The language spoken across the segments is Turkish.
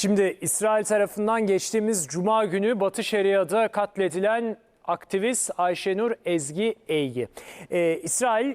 Şimdi İsrail tarafından geçtiğimiz Cuma günü Batı Şeria'da katledilen aktivist Ayşenur Ezgi Eygi. Ee, İsrail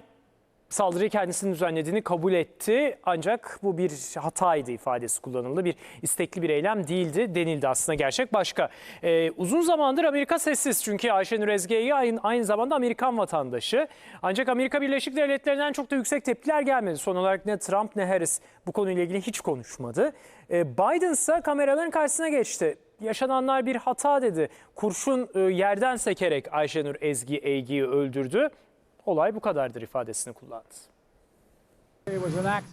saldırıyı kendisinin düzenlediğini kabul etti. Ancak bu bir hataydı ifadesi kullanıldı. Bir istekli bir eylem değildi denildi aslında gerçek başka. Ee, uzun zamandır Amerika sessiz çünkü Ayşenur Ezge'yi aynı, aynı zamanda Amerikan vatandaşı. Ancak Amerika Birleşik Devletleri'nden çok da yüksek tepkiler gelmedi. Son olarak ne Trump ne Harris bu konuyla ilgili hiç konuşmadı. Ee, Biden ise kameraların karşısına geçti. Yaşananlar bir hata dedi. Kurşun e, yerden sekerek Ayşenur Ezgi Eygi'yi öldürdü. Olay bu kadardır ifadesini kullandı.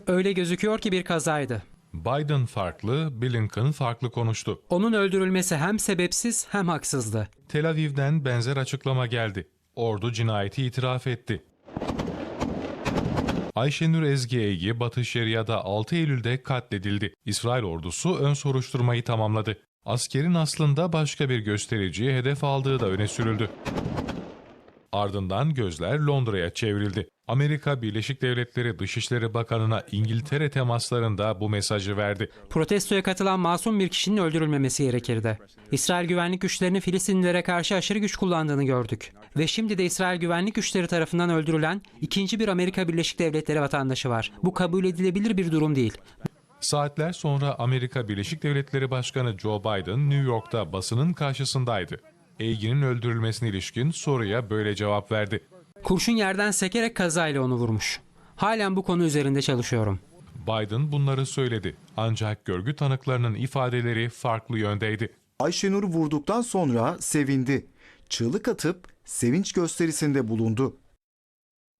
Öyle gözüküyor ki bir kazaydı. Biden farklı, Blinken farklı konuştu. Onun öldürülmesi hem sebepsiz hem haksızdı. Tel Aviv'den benzer açıklama geldi. Ordu cinayeti itiraf etti. Ayşenur Ezgi Eygi, Batı Şeria'da 6 Eylül'de katledildi. İsrail ordusu ön soruşturmayı tamamladı. Askerin aslında başka bir göstericiyi hedef aldığı da öne sürüldü. Ardından gözler Londra'ya çevrildi. Amerika Birleşik Devletleri Dışişleri Bakanı'na İngiltere temaslarında bu mesajı verdi. Protestoya katılan masum bir kişinin öldürülmemesi gerekirdi. İsrail güvenlik güçlerinin Filistinlilere karşı aşırı güç kullandığını gördük. Ve şimdi de İsrail güvenlik güçleri tarafından öldürülen ikinci bir Amerika Birleşik Devletleri vatandaşı var. Bu kabul edilebilir bir durum değil. Saatler sonra Amerika Birleşik Devletleri Başkanı Joe Biden New York'ta basının karşısındaydı. Eygi'nin öldürülmesine ilişkin soruya böyle cevap verdi. Kurşun yerden sekerek kazayla onu vurmuş. Halen bu konu üzerinde çalışıyorum. Biden bunları söyledi. Ancak görgü tanıklarının ifadeleri farklı yöndeydi. Ayşenur'u vurduktan sonra sevindi. Çığlık atıp sevinç gösterisinde bulundu.